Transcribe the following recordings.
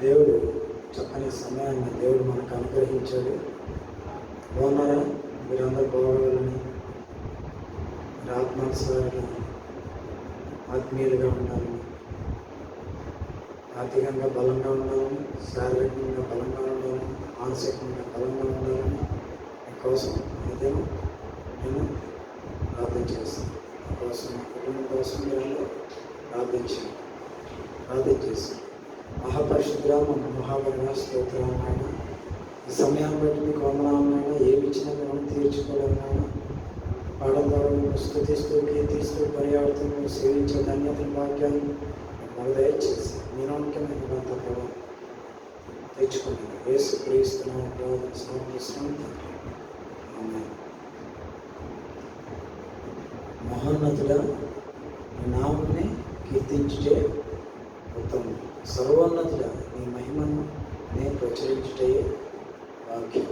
దేవుడు చక్కని సమయాన్ని దేవుడు మనకు అనుగ్రహించాడు. బాగున్నారా? మీరందరూ బాగోవాలని మీరు ఆత్మీయులుగా ఉండాలని ఆర్థికంగా బలంగా ఉండాలని శారీరకంగా బలంగా ఉండాలని మానసికంగా బలంగా ఉండాలని మీకోసం అయితే నేను ప్రార్థన చేస్తాను. మీకోసం కోసం కుటుంబం కోసం మీరు ప్రార్థన చేస్తాను. ప్రార్థన చేస్తాను మహాపరిశుద్ధామ మహాబలిన స్తోత్రాలైనా ఈ సమయాన్ని బట్టి మీకు వందనాలైనా ఏమి ఇచ్చినా మేము తీర్చుకోలేమైనా పాడడం ద్వారా మేము స్థుతిస్తూ కీర్తిస్తూ పర్యాడుతూ మేము సేవించే ధన్యత భాగ్యాన్ని మాకు దయచేసి మీ నమ్మకం ఇదంతా కూడా తెచ్చుకున్నాను వేసు ప్రేస్తున్నాం ప్రార్థన సమర్పిస్తున్నాం ఆమేన్. నామని కీర్తించుటే ఉత్తమం. సర్వోన్నతుడా నీ మహిమను నేను ప్రచురించుటయే వాక్యం.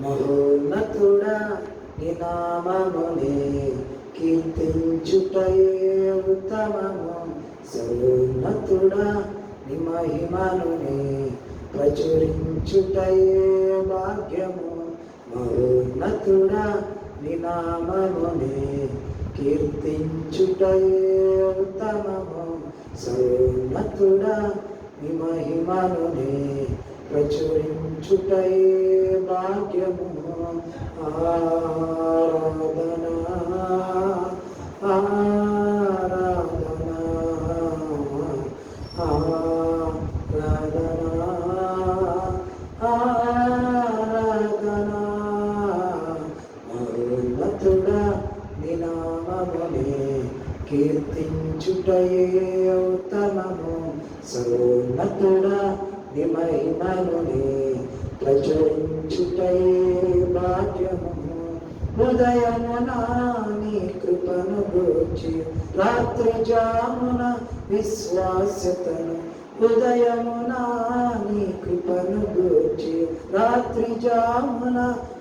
మహోన్నతుడా నీ నామమునే కీర్తించుటయే ఉత్తమము. సర్వోన్నతుడా నీ మహిమనునే ప్రచురించుటయే భాగ్యము. మహోన్నతుడా నీ నామమునే కీర్తించుటయే ఉత్తమము. సర్వోన్నతుడా నీ మహిమనునే ప్రచురించుటయే భాగ్యము. ఆరాధన ఆరాధన ఆరాధన ఆరాధన. మహోన్నతుడా కీర్తి కీర్తించుటయే ఉత్తమము సర్వోన్నతుడా నిమహిమనునే ప్రచురించుటయే భాగ్యము హృదయమున నీ కృపను గూర్చి. రాత్రి జామున విశ్వాసతను హృదయమున నీ కృపను గూర్చి. రాత్రి జామున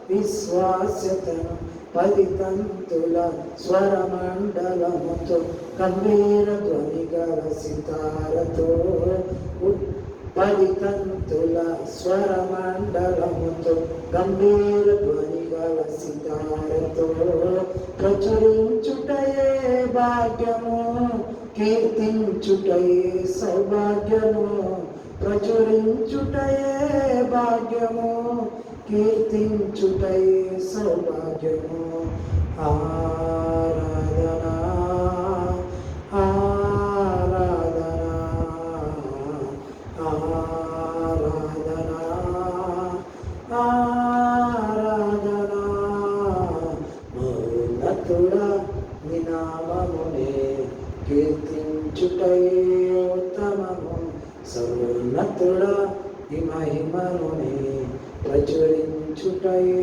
విశ్వాసతను పలితంతుల స్వరమండలముతో గంభీర ధ్వనిగల సితారతో పలితంతుల స్వరమండలముతో గంభీర ధ్వనిగల సితారతో ప్రచురించుటయే భాగ్యము కీర్తించుటయే సౌభాగ్యము ప్రచురించుటయే భాగ్యము కీర్తించుటై సౌభాగ్యము. ఆరాధన ఆరాధన ఆరాధన ఆరాధన. మౌనతుడా నినామమునే కీర్తించుటయే ఉత్తమము. సౌన్నతుడ ఈ మహిమనునే ప్రచురించుటయే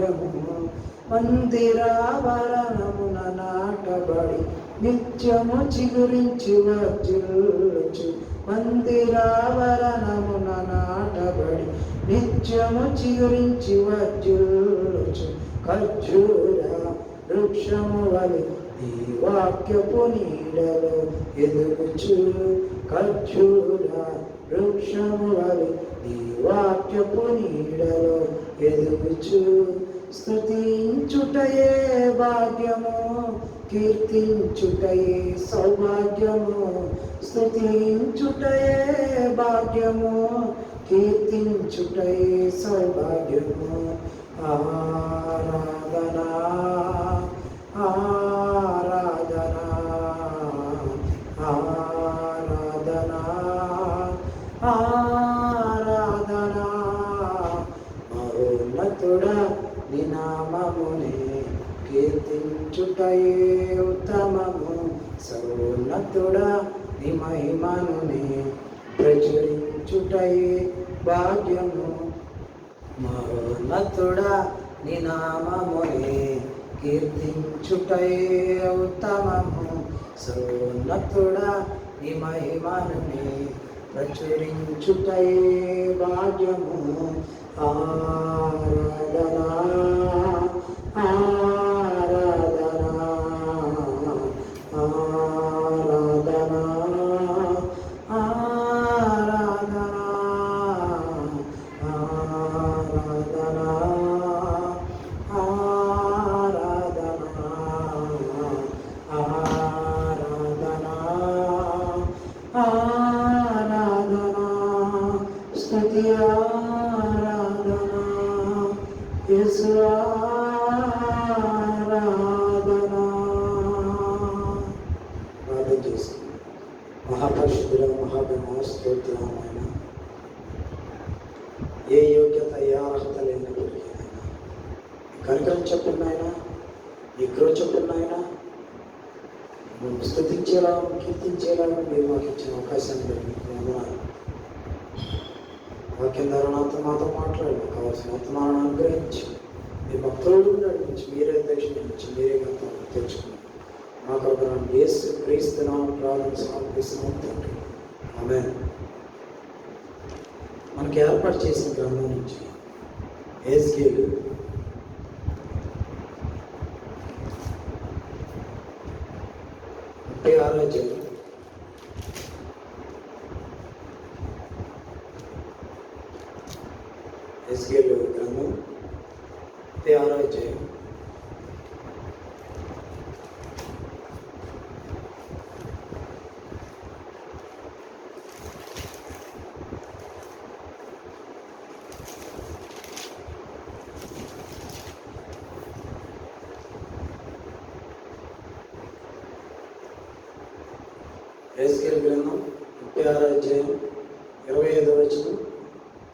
భాగ్యము మందిరావరణమున నాటబడి నిత్యము చిగురించి వర్జిల్లుచు మందిరావరణమున నాటబడి నిత్యము చిగురించి వర్జిల్లుచు ఖర్జూర వృక్షము వలి ఈ వాక్యపు నీడలో ఎదుగుచు. ఖర్జూర వృక్షము వలి ఈ వాక్యపు నీడలో ఎదుగుచు. స్తుతించుటయే భాగ్యము కీర్తించుటయే సౌభాగ్యము. స్తుతించుటయే భాగ్యము కీర్తించుటయే సౌభాగ్యము. ఆరాధనా ఆ కీర్తించుటయే ఉత్తమము. సర్వోన్నతుడా నీ మహిమనునే ప్రచురించుటయే భాగ్యము. మహోన్నతుడా నీ నామమునే కీర్తించుటయే ఉత్తమము. సర్వోన్నతుడా నీ మహిమనునే ప్రచురించుటయే భాగ్యము. ఆరాధనా స్తోత్రమైన ఏ యోగ్యత ఏ అర్హత లేనప్పటికీ నాయనా కనుకరం చెప్పండి ఆయన ఈ కృప చెప్పండి ఆయన మేము స్థుతించేలా కీర్తించేలా మీరు మాకు ఇచ్చిన అవకాశాన్ని మీకు వందనాలు వాక్యం ద్వారా నాతో మాతో మాట్లాడు కావాల్సిన వర్తమానాన్ని అనుగ్రహించి. మీ భక్తులు నడిపించి. మీరే దక్షిణించి మీరే గతం తెచ్చుకున్నాం మా కొరకు యేసు క్రీస్తున్నాం ప్రార్థన సమర్పిస్తున్నాం తండ్రి. ఆమె మనకి ఏర్పాటు చేసిన గ్రంథం నుంచి. ఏస్కేలు ముప్పై ఆరో అధ్యాయం ఎస్కేలు గ్రంథం ముప్పై ఆరో అధ్యాయం ఎస్కేల్ గ్రంథం ముప్పై ఆరో అధ్యాయం ఇరవై ఐదో వచనం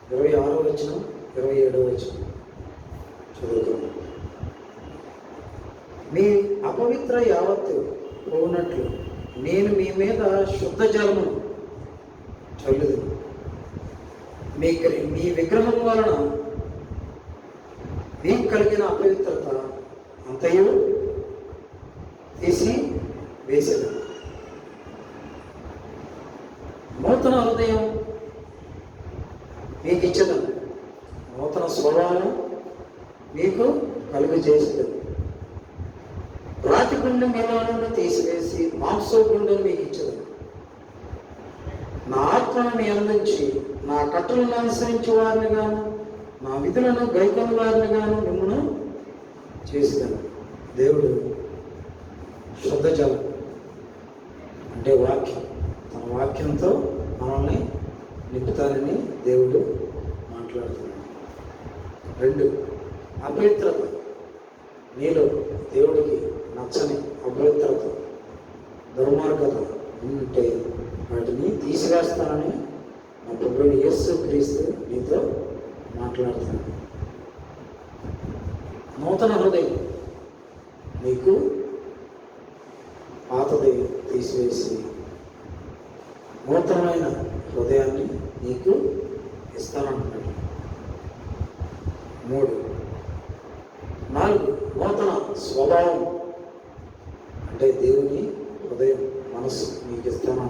ఇరవై ఆరో వచనం ఇరవై ఏడో వచనం. చదువుతున్నాం మీ అపవిత్ర యావత్తు పోనట్లు నేను మీ మీద శుద్ధ జలము చల్లుదు మీ గ్ర- మీ విగ్రహం వలన మీకు కలిగిన అపవిత్రత అంతయు తీసి వేసేది నూతన హృదయం మీకు ఇచ్చదు నూతన స్వభావం మీకు కలుగు చేస్తుంది రాతి గుండె మీలో తీసివేసి మాంస గుండెను మీకు ఇచ్చదు నా ఆత్మను మీ అందించి నా కట్టలను అనుసరించి వారిని గాను నా విధులను గైకొని వారిని గాను మిమ్మను చేసేదాను. దేవుడు శుద్ధ జలం అంటే వాక్యం తన వాక్యంతో మనల్ని నింపుతానని దేవుడు మాట్లాడుతున్నాడు రెండు అపవిత్రత నీలో దేవుడికి నచ్చని అపవిత్రత దుర్మార్గత ఉంటే వాటిని తీసివేస్తానని నా ప్రభుడు యేసు క్రీస్తు నీతో మాట్లాడుతున్నాను. నూతన హృదయం నీకు పాతది తీసివేసి నూతనమైన హృదయాన్ని నీకు ఇస్తానంటున్నాడు. మూడు. నాలుగు నూతన స్వభావం. అంటే దేవుని హృదయం మనస్సు మీకు ఇస్తాను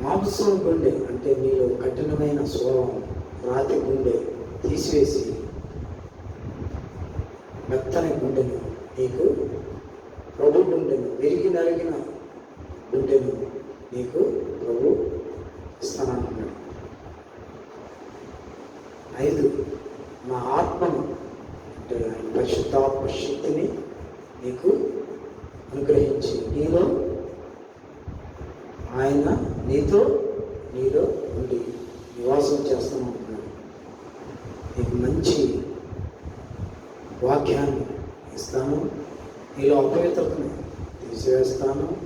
మాంసం గుండె అంటే నీలో కఠినమైన స్వభావం. రాతి గుండె తీసివేసి మెత్తని గుండెను నీకు ప్రభు గుండెను విరిగి నరిగిన గుండెను నీకు ప్రభు ఇస్తానంటున్నాడు ఐదు నా ఆత్మను అంటే ఆయన పరిశుద్ధాత్మ శక్తిని నీకు అనుగ్రహించి నీలో ఆయన నీతో నీలో ఉండి నివాసం చేస్తామంటున్నాడు నీకు మంచి వాక్యాన్ని ఇస్తాను. నీలో అపవిత్రతను తీసివేస్తాను.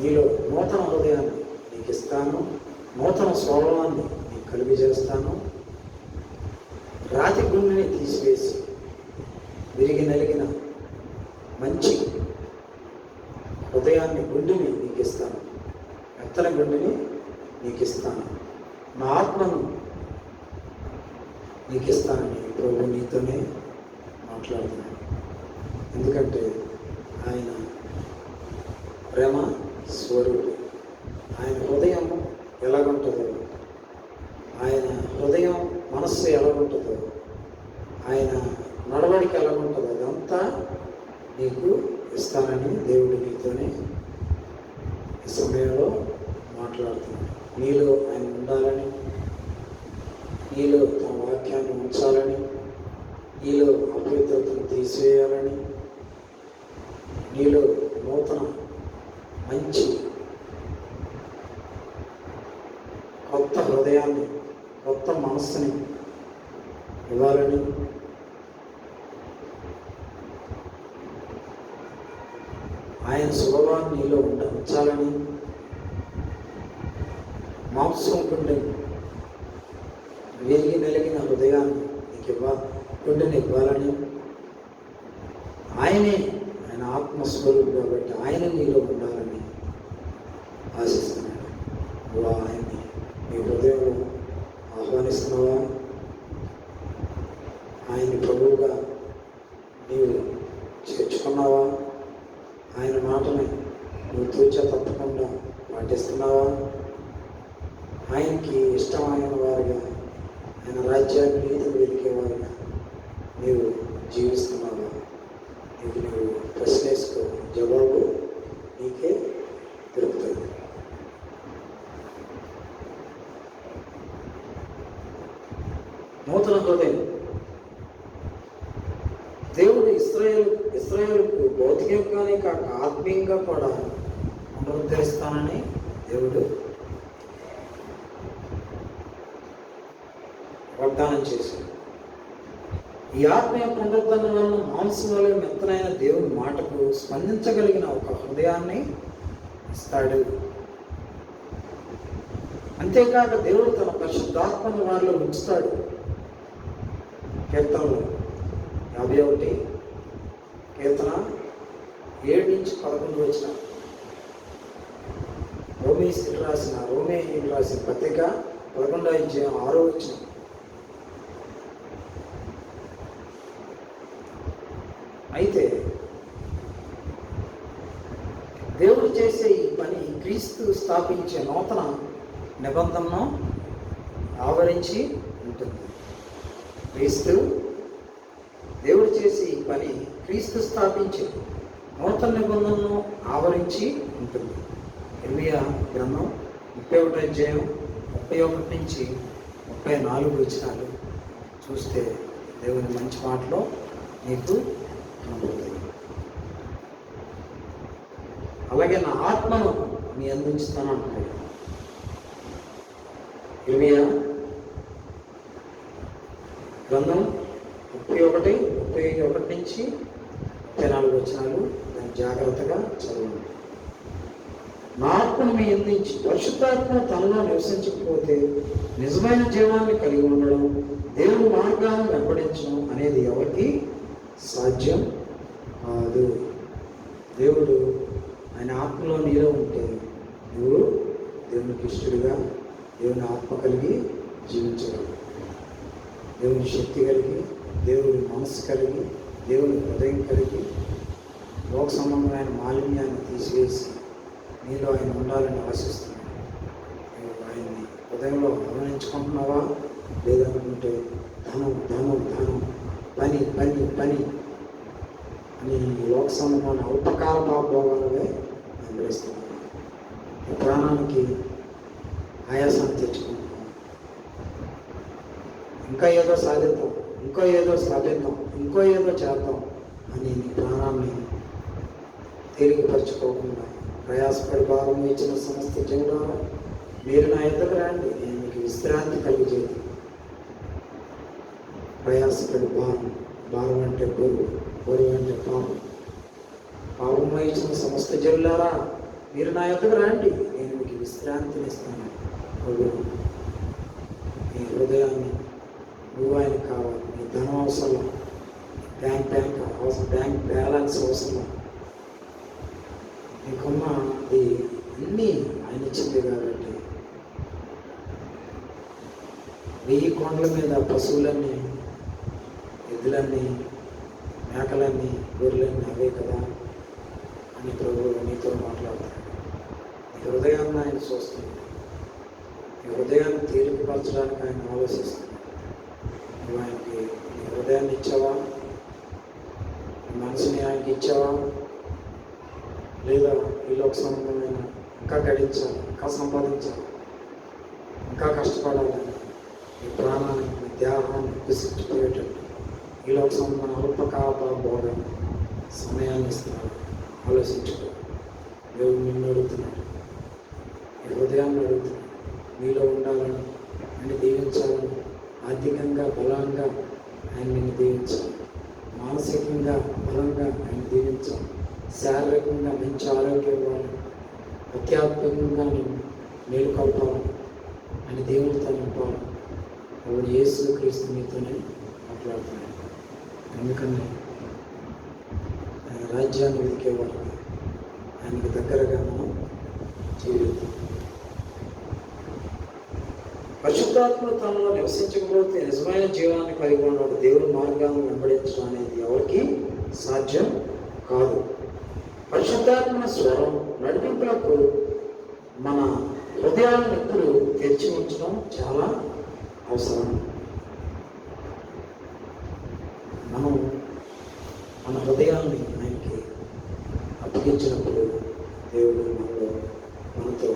నీలో నూతన హృదయాన్ని నీకు ఇస్తాను. నూతన స్వభావాన్ని నీకు కలిగి చేస్తాను. రాతి గుండెని తీసివేసి విరిగి నలిగిన మంచి హృదయాన్ని గుండెని మెత్తని గుండెని నీకు ఇస్తాను నా ఆత్మను నీకు ఇస్తానని ప్రభు నీతోనే మాట్లాడుతున్నాను. ఎందుకంటే ఆయన ప్రేమ స్వరూపి. ఆయన హృదయం ఎలాగుంటుందో ఆయన హృదయం మనస్సు ఎలాగుంటుందో ఆయన నడవడిక ఎలాగుంటుందో అదంతా నీకు ఇస్తానని దేవుడు నీతోనే ఈ సమయంలో మాట్లాడుతున్నాడు నీలో ఆయన ఉండాలని నీలో తన వాక్యాన్ని ఉంచాలని నీలో అపవిత్రతను తీసివేయాలని నీలో నూతన మంచి కొత్త హృదయాన్ని కొత్త మనస్సుని ఇవ్వాలని ఆయన స్వభావాన్ని నీలో ఉండ ఉంచాలని మాంసం గుండె వెలిగి వెలిగిన హృదయాన్ని నీకు ఇవ్వ గుండెని ఇవ్వాలని ఆయనే ఆయన ఆత్మస్వరూపు కాబట్టి ఆయన నీలో ఉండాలని ఆశిస్తున్నాడు నువ్వు ఆయన్ని నీ హృదయంలో ఆహ్వానిస్తున్నావా ఆయన్ని ప్రభువుగా నీవు చేర్చుకున్నావా ఆయన మాటని నువ్వు తూచా తప్పకుండా పాటిస్తున్నావా ఆయనకి ఇష్టమైన వారిగా ఆయన రాజ్యాన్ని నీతిని వెలికేవారుగా నీవు జీవిస్తున్నావా నీకు నువ్వు ప్రశ్నేసుకో జవాబు నీకే దొరుకుతుంది నూతన హృదయం దేవుడు ఇస్రాయేల్ ఇస్రాయేల్కు కాక ఆత్మీయంగా కూడా పునరుద్ధరిస్తానని దేవుడు వాగ్దానం చేశాడు. ఈ ఆత్మీయ పునరుద్ధరణ వలన మాంసం వలె మెత్తనైన దేవుని మాటకు స్పందించగలిగిన ఒక హృదయాన్ని ఇస్తాడు. అంతేకాక దేవుడు తన పరిశుద్ధాత్మను వారిలో ఉంచుతాడు. కీర్తనలో యాభై ఒకటి కీర్తన ఏడు నుంచి పదకొండు వచ్చిన రోమేశ్వరి రాసిన రోమే రాసిన పత్రిక పదకొండో అధ్యాయం ఆరో వచ్చిన. అయితే దేవుడు చేసే ఈ పని క్రీస్తు స్థాపించే నూతన నిబంధనను ఆవరించి ఉంటుంది. క్రీస్తు దేవుడు చేసే ఈ పని క్రీస్తు స్థాపించే నూతన నిబంధనను ఆవరించి ఉంటుంది. ఇర్మియా గ్రంథం ముప్పై ఒకటి అధ్యాయం ముప్పై ఒకటి నుంచి ముప్పై నాలుగు వచ్చినాలు చూస్తే దేవుని మంచి మాటలో నీకు కనబడుతుంది. అలాగే నా ఆత్మను మీ అందించుతాను అంటున్నాడు ఇర్మియా గ్రంథం ముప్పై ఒకటి ముప్పై ఒకటి నుంచి ముప్పై నాలుగు వచనాలు దాన్ని జాగ్రత్తగా చదవండి నా ఆత్మను మీ పరిశుద్ధాత్మ తనలో నివసించకపోతే నిజమైన జీవాన్ని కలిగి ఉండడం దేవుని మార్గాన్ని వెంబడించడం అనేది ఎవరికి సాధ్యం కాదు. దేవుడు ఆయన ఆత్మలో నీలో ఉంటే నువ్వు దేవునికి ఇష్టడుగా దేవుని ఆత్మ కలిగి జీవించగలవు. దేవుని శక్తి కలిగి దేవుని మనసు కలిగి దేవుని హృదయం కలిగి లోక సంబంధమైన మాలిన్యాన్ని తీసివేసి నీలో ఆయన ఉండాలని ఆశిస్తున్నాను. ఆయన్ని హృదయంలో గమనించుకుంటున్నావా లేదనుకుంటే ధనం ధనం ధనం పని పని పని అని లోక సంబంధమైన అల్పకాల భావాలనే వెంబడిస్తున్నాను ఈ ప్రాణానికి ఆయాసం తెచ్చుకుంటున్నాను. ఇంకా ఏదో సాధిద్దాం ఇంకో ఏదో సాధిద్దాం ఇంకో ఏదో చేద్దాం అని నీ ప్రాణాన్ని తేలికపరచుకోకుండా ప్రయాసపడి భారం ఇచ్చిన సమస్త జీవులారా మీరు నా ఎద్దకు రండి. నేను మీకు విశ్రాంతి కలిగజేది ప్రయాసపడి భారం భారం అంటే బరువు బరువు అంటే పాపం. పాపం వహించిన సమస్త జనులారా మీరు నా ఎద్దకు రండి. నేను మీకు విశ్రాంతిని ఇస్తాను. ప్రభు నీ హృదయాన్ని నువ్వు ఆయన కావాలి. నీ ధనం అవసరం బ్యాంక్ బ్యాంక్ అవసరం బ్యాంక్ బ్యాలెన్స్ అవసరం. నీకున్న ఈ అన్నీ ఆయన ఇచ్చింది కాబట్టి. వెయ్యి కొండల మీద పశువులన్నీ ఎద్దులన్నీ మేకలన్నీ గొర్రెలన్నీ అవే కదా అని ప్రభు నీతో మాట్లాడతాడు నీ హృదయాన్ని ఆయన చూస్తుంది నీ హృదయాన్ని తేలికపరచడానికి ఆయన ఆలోచిస్తుంది నువ్వు ఆయనకి నీ హృదయాన్ని ఇచ్చావా? మనసుని ఆయనకి ఇచ్చావా? లేదా ఈ లోక సంబంధమైన ఇంకా గడించాలి ఇంకా సంపాదించాలి ఇంకా కష్టపడాలి. ఈ ప్రాణాన్ని ఈ దేహాన్ని విసిచ్చిపోయేటట్టు ఈ లోక సంబంధమైన అల్పకాల బోధన సమయాన్ని ఇస్తున్నాడు ఆలోచించుకో దేవుడు నిన్ను అడుగుతున్నాడు. ఈ హృదయాన్ని అడుగుతున్నాడు. నీలో ఉండాలని ఆయన దీవించాలని ఆర్థికంగా బలంగా ఆయన నిన్ను దీవించాలి. మానసికంగా బలంగా ఆయన దీవించాలి. శారీరకంగా మంచి ఆరోగ్యం ఇవ్వాలి. అత్యాత్మికంగా నేను మేలుకొట్టాలి అని దేవుడితో నింపాలి అప్పుడు యేసు క్రీస్తు మీతోనే మాట్లాడుతున్నాడు ఎందుకంటే ఆయన రాజ్యాన్ని వెతికేవారు. ఆయనకు దగ్గరగా మనం జీవితం పరిశుద్ధాత్మ తనలో నివసించకపోతే నిజమైన జీవనాన్ని కలిగి ఉన్నాడు దేవుని మార్గాన్ని వెంబడించడం అనేది ఎవరికి సాధ్యం కాదు. పరిశుద్ధాత్మ స్వరం నడిపింపులకు మన హృదయాలను ఎప్పుడు తెరిచి ఉంచడం చాలా అవసరం. మనం మన హృదయాన్ని ఆయనకి అప్పగించినప్పుడు దేవుడు మనలో మనతో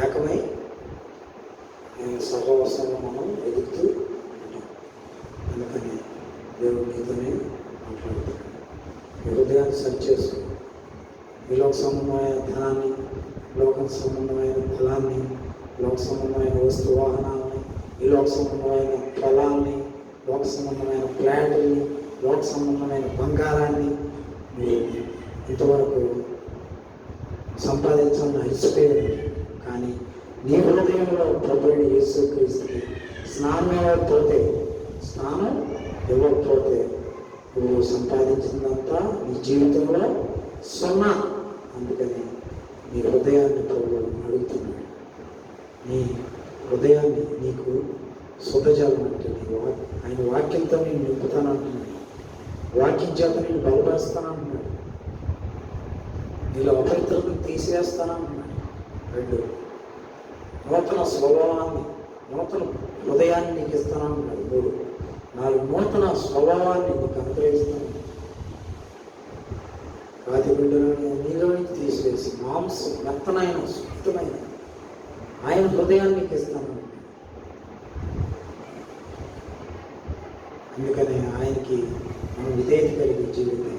ఏకమై ఆయన సహవాసంలో మనం ఎదుగు ఉంటాం అందుకని దేవుడు నీతోనే మాట్లాడుతాడు ఈ హృదయాన్ని సరి చేసుకో ఈ లోక సంబంధమైన ధనాన్ని లోక సంబంధమైన ఫలాన్ని లోక సంబంధమైన వస్తు వాహనాలని ఈ లోక సంబంధమైన ఫలాన్ని లోక సంబంధమైన ప్లాంట్ని లోక సంబంధమైన బంగారాన్ని మీరు ఇంతవరకు సంపాదించాలని అలసిపోయింది కానీ నీ హృదయంలో ప్రభుని యేసుక్రీస్తుని స్నానం ఇవ్వకపోతే స్నానం ఇవ్వకపోతే నువ్వు సంపాదించిందంతా నీ జీవితంలో సున్నా. అందుకని నీ హృదయాన్ని ప్రభు అడుగుతున్నాడు. నీ హృదయాన్ని నీకు శుద్ధజాలం అంటుంది. నీ ఆయన వాక్యంతో నేను నింపుతానంటున్నాడు వాక్యం చేత నేను బలపరుస్తానంటున్నాడు నీలో అపవిత్రతను తీసివేస్తానంటున్నాడు రెండు నూతన స్వభావాన్ని నూతన హృదయాన్ని నీకు ఇస్తానంటున్నాడు మూడు నాలుగు నూతన స్వభావాన్ని నీకు అనుగ్రహిస్తాను. రాతి బిడ్డలను మాంసం మెత్తనైన సుత్తమైన ఆయన హృదయాన్ని ఇస్తాను అందుకని ఆయనకి మనం విధేయత కలిగి జీవితం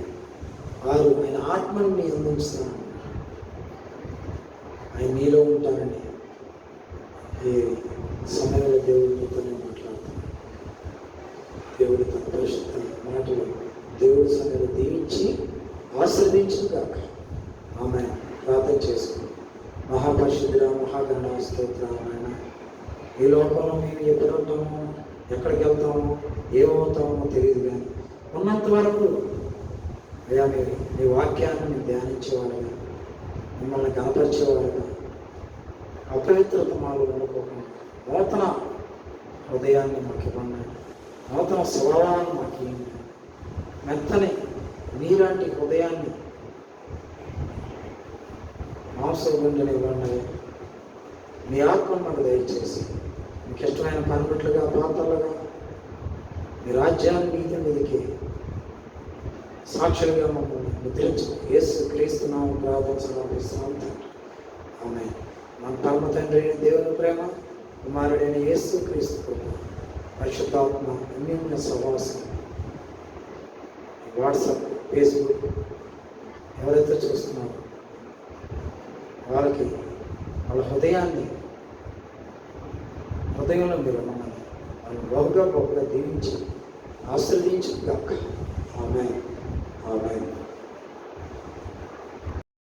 వారు ఆయన ఆత్మను నీ అందించుతాను ఆయన నీలో ఉంటారని ఈ సమయంలో దేవుడు నీతోనే మాట్లాడుతున్నాడు దేవుడు తన పరిశుద్ధ మాటలు దేవుడి సమయంలో దీవించి ఆశ్రదించిన కాక ఆమె ప్రార్థన చేసుకుని మహాపరిశుద్ధుడ స్తోత్రాలు స్తోత్రాలైన ఈ లోకంలో మేము ఎప్పుడు ఎక్కడికి వెళ్తామో? ఏమవుతామో తెలియదు కానీ ఉన్నంత వరకు అయ్యా మీరు మీ వాక్యాన్ని మేము ధ్యానించేవారుగా మిమ్మల్ని కనపరిచేవారుగా అపవిత్రత మాలో ఉండకోకుండా నూతన హృదయాన్ని మాకు ఇవ్వండి. నూతన స్వభావాన్ని మాకు ఇవ్వండి. మెత్తని మీలాంటి హృదయాన్ని మాంసం గుండెని ఇవ్వండి. మీ ఆత్మ మాకు దయచేసి మీకు ఇష్టమైన పనిముట్లుగా పాత్రలుగా మీ రాజ్యాన్ని నీతి మీదకి సాక్షులుగా మమ్మల్ని ముద్రించు ఏసు క్రీస్తున్నాము ప్రార్థించడం ఆమె మన పరమ తండ్రి అయిన దేవుని ప్రేమ కుమారుడైన యేసు క్రీస్తు కృప పరిశుద్ధాత్మ అన్యోన్య సహవాసం. వాట్సాప్ ఫేస్బుక్ ఎవరైతే చూస్తున్నారో వాళ్ళకి వాళ్ళ హృదయాన్ని హృదయంలో మీరు మమ్మల్ని వాళ్ళు బహుగా గొప్పగా దీవించి ఆశ్రదించి గక్క ఆమె ఆమె